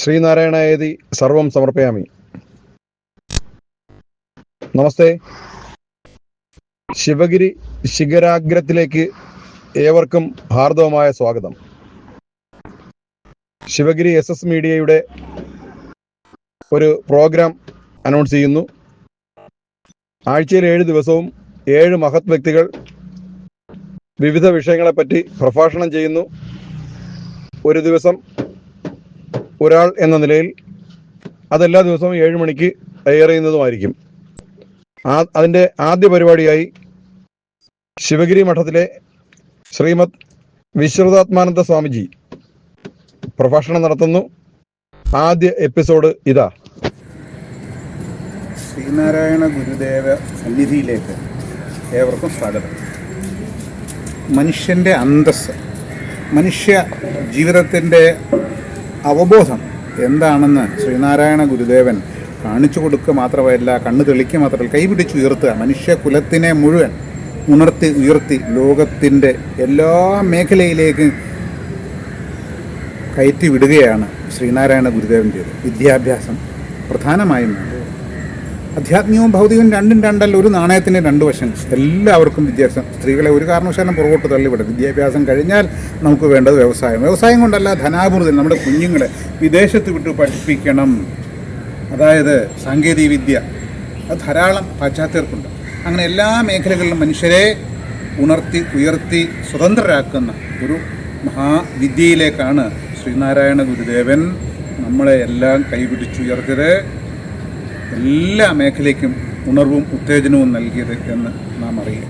ശ്രീനാരായണായതി സർവം സമർപ്പയാമി. നമസ്തേ. ശിവഗിരി ശിഖരാഗ്രത്തിലേക്ക് ഏവർക്കും ഹാർദവമായ സ്വാഗതം. ശിവഗിരി എസ് എസ് മീഡിയയുടെ ഒരു പ്രോഗ്രാം അനൗൺസ് ചെയ്യുന്നു. ആഴ്ചയിൽ ഏഴ് ദിവസവും ഏഴ് മഹത് വ്യക്തികൾ വിവിധ വിഷയങ്ങളെപ്പറ്റി പ്രഭാഷണം ചെയ്യുന്നു. ഒരു ദിവസം ഒരാൾ എന്ന നിലയിൽ അതെല്ലാ ദിവസവും ഏഴ് മണിക്ക് എയർ ചെയ്യുന്നതുമായിരിക്കും. ആ അതിന്റെ ആദ്യ പരിപാടിയായി ശിവഗിരി മഠത്തിലെ ശ്രീമദ് വിശ്രുതാത്മാനന്ദ സ്വാമിജി പ്രഭാഷണം നടത്തുന്നു. ആദ്യ എപ്പിസോഡ് ഇതാ. ശ്രീനാരായണ ഗുരുദേവ സന്നിധിയിലേക്ക് ഏവർക്കും സ്വാഗതം. മനുഷ്യന്റെ അന്തസ് മനുഷ്യ ജീവിതത്തിന്റെ അവബോധം. എന്താണെന്ന് ശ്രീനാരായണ ഗുരുദേവൻ കാണിച്ചു കൊടുക്കുക മാത്രമല്ല കണ്ണു തെളിക്കുക മാത്രമല്ല കൈപിടിച്ച് ഉയർത്തുക. മനുഷ്യ കുലത്തിനെ മുഴുവൻ ഉണർത്തി ഉയർത്തി ലോകത്തിന്റെ എല്ലാ മേഖലയിലേക്കും കയറ്റി വിടുകയാണ് ശ്രീനാരായണ ഗുരുദേവൻ വിദ്യാഭ്യാസം പ്രധാനമായും വേണ്ടത് അധ്യാത്മികവും ഭൗതികവും രണ്ടും രണ്ടല്ല ഒരു നാണയത്തിന്റെ രണ്ട് വശങ്ങൾ എല്ലാവർക്കും വിദ്യാഭ്യാസം. സ്ത്രീകളെ ഒരു കാരണവശാലും പുറകോട്ട് തള്ളിവിടും വിദ്യാഭ്യാസം കഴിഞ്ഞാൽ നമുക്ക് വേണ്ടത് വ്യവസായം. വ്യവസായം കൊണ്ടല്ല ധനാഭിവൃദ്ധി നമ്മുടെ കുഞ്ഞുങ്ങളെ വിദേശത്ത് വിട്ട് പഠിപ്പിക്കണം. അതായത് സാങ്കേതിക വിദ്യ അത് ധാരാളം പാശ്ചാത്യർക്കുണ്ട്. അങ്ങനെ എല്ലാ മേഖലകളിലും മനുഷ്യരെ ഉണർത്തി ഉയർത്തി സ്വതന്ത്രരാക്കുന്ന ഒരു മഹാവിദ്യയിലേക്കാണ് ശ്രീനാരായണ ഗുരുദേവൻ നമ്മളെ എല്ലാം കൈപിടിച്ചുയർത്തിയത്. എല്ലാ മേഖലയ്ക്കും ഉണർവും ഉത്തേജനവും നൽകിയത് എന്ന് നാം അറിയുക